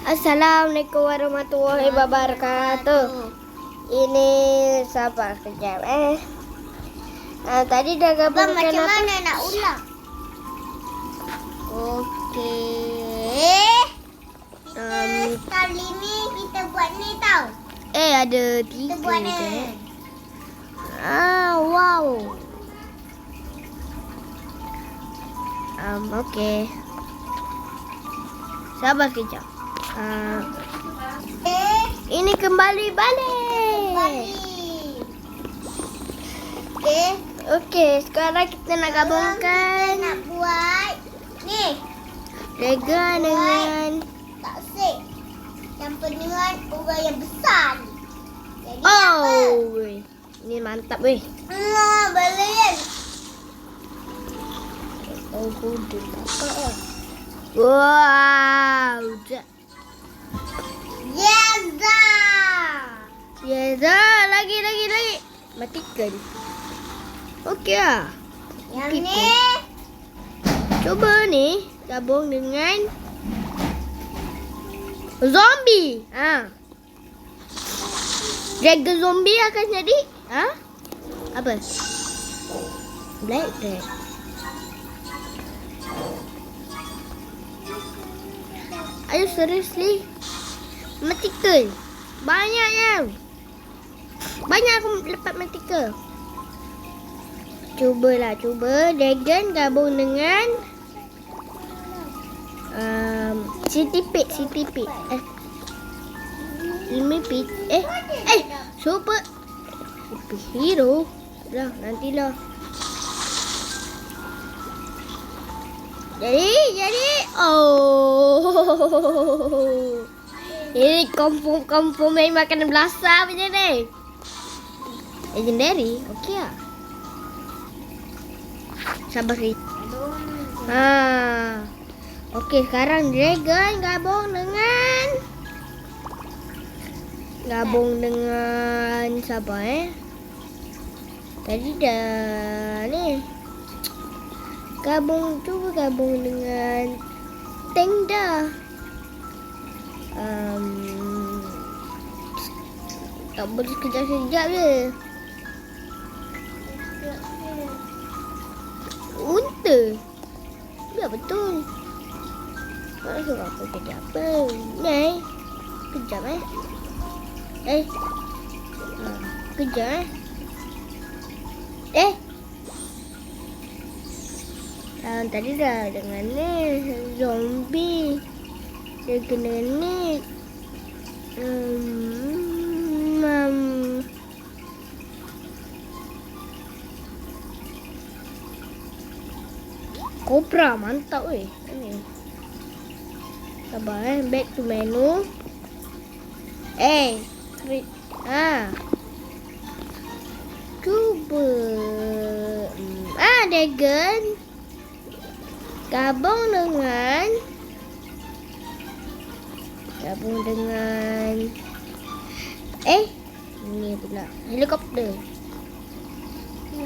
Assalamualaikum warahmatullahi wabarakatuh. Ini sabar kejap eh. Ah, tadi dah Bang, gabungkan macam apa? mana nak ulang? Okey. Um, Kali ni kita buat ni tau. eh ada Kita tiga buat ni. eh. Ah, wow. Um, okey. Sabar kejap. Ah, Eh, ini kembali balik. Okey. Okey, sekarang kita nak Kita gabungkan nak buat ni. Dragon dengan Tak sik. Campur dengan orang yang besar ni. Jadi apa? Oh, weh. Ini mantap weh. Ah, balik. Oh, kudu apa eh? Wow. Ja- Matikan. Okey ah. Yang Okey, ni. Cuba ni gabung dengan zombie. Ha. Dragon zombie akan jadi ha? Apa? Black. Are you seriously? Matikel. Banyaknya. Banyak aku lepas matikel. Cubalah, cuba Dragon gabung dengan um, City Pit, City Pit. Eh. Limi Pit. Eh, eh, super super hero. Dah, nantilah. Jadi, jadi, oh. Ini confirm-confirm main makanan belasah punya ni. Legendary, okey lah. Sabar sikit. Ha. Okey, sekarang dragon gabung dengan gabung dengan siapa eh? Tadi dah ni. Gabung cuba gabung dengan tank dah. Um, tak boleh sekejap-sekejap je. Unta. Ya betul. Nak suruh aku jadi apa? Ni. Kejap eh. Eh. Ha, kejap eh. Eh. Ah, tadi dah dengan ni zombie. Dia kena ni. Hmm, um, Cobra mantap weh. Ni. Sabar eh. Back to menu. Eh. Create. Ha. Cuba. Hmm. Ah, Dragon. Gabung dengan. Gabung dengan. Eh. Ni pula. Helikopter.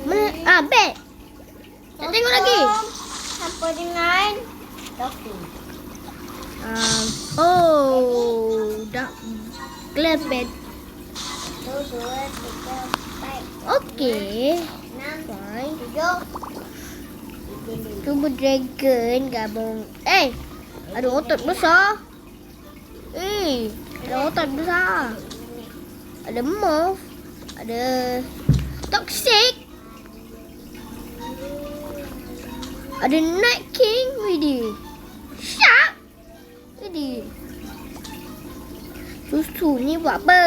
Mana? Ah, back. Tak tengok lagi. Campur dengan dolphin. Um, oh, dah Okey. enam, Fine. Cuba dragon gabung. Eh, ada otot besar. Eh, ada otot besar. Ada morph. Ada toxic. Ada night king. Widih. Shark. Widih. Susu ni buat apa?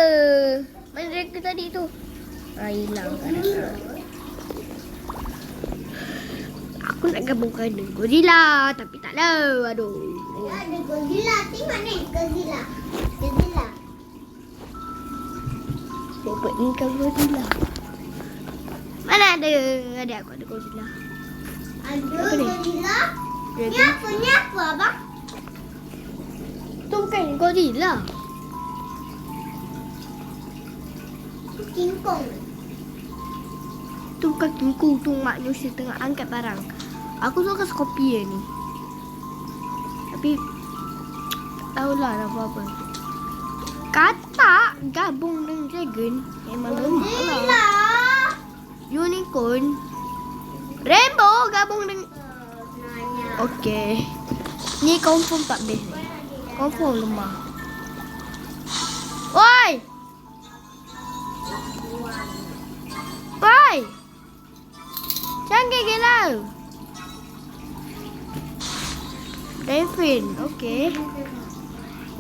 Mana dragon tadi tu? Ah, hilang kan. Aku nak gabungkan dengan Godzilla tapi tak ada. Aduh. Ada Godzilla. Tengok ni, Godzilla. Godzilla. Dapat ni kan Godzilla. Mana ada? Ada aku ada Godzilla. Apa ni? Apa? Ni apa, abang? Tu bukan Godzilla. King Kong. Tu bukan King Kong. Tu manusia tengah angkat barang. Aku suka Scorpion ni. Tapi tahulah nak buat apa. Katak gabung dengan dragon. Memang lemah lah. Lah. Unicorn. Rainbow gabung dengan... Nanya. Okay. Ni confirm tak best ni. Confirm lemah. Oi! Oi! Canggih gila. Delfin. Okay.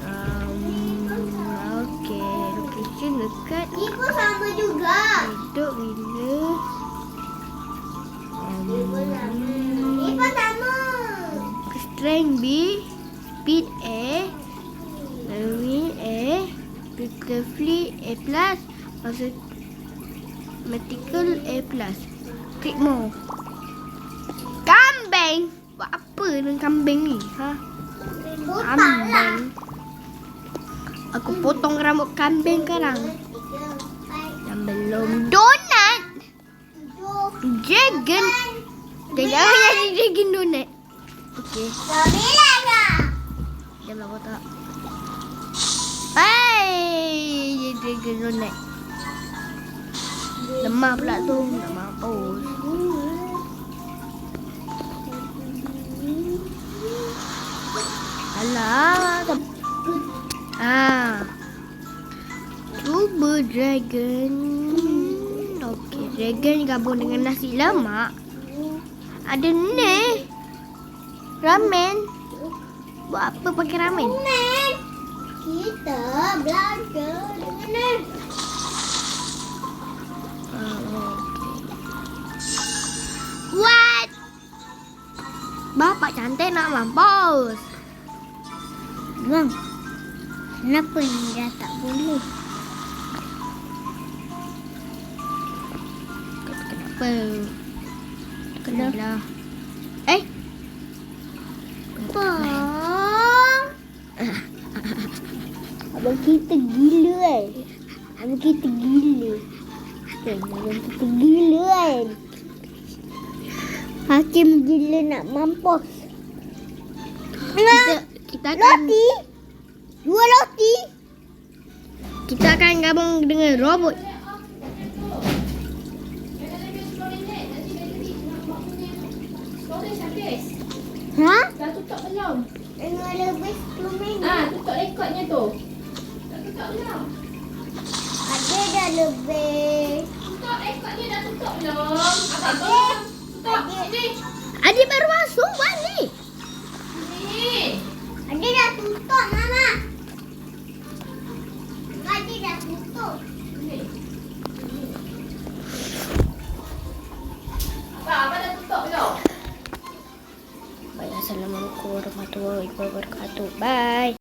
Um, okay. Location dekat. Ni pun sama juga. Hidup bila. Strength B. Speed A. Marine A. Beautifully A plus. Mathematical A plus. Klik more. Kambing. Buat apa dengan kambing ni? Ha? Kambing. Aku potong rambut kambing sekarang. Yang belum. Donat. tujuh, Dia jangan jadi dragon donat. Okay. sembilan dah. Diam lah kotak. Hai. Dia dragon donat. Lemah pula tu. Tak mampus. Alah. Ah. Cuba dragon. Okey, dragon gabung dengan nasi lemak. Ada ni. Ramen. Buat apa pakai ramen? Men, kita belanja dengan ni. Okey. What? Bapak cantik nak mampus. Bang, kenapa ni dah tak boleh? Kenapa? Kenalah. Eh, Bang. Abang kita gila kan? Abang kita gila. Kan, abang kita gila kan? Hakim gila nak mampus. kita kita akan Roti? Dua roti? kita akan gabung dengan robot. Ha? Dah tutup belum? Dengan lebih 10 minit. Ah, tutup rekodnya tu. Dah tutup belum? Ada dah lebih. Tutup rekodnya dah tutup belum? Abang tolong. Tutup. Sini. Adik baru masuk balik. Sini. Ada dah tutup mama. Ada dah tutup. Sini. Abang, abang dah tutup belum? Baik, Assalamualaikum warahmatullahi wabarakatuh. Bye.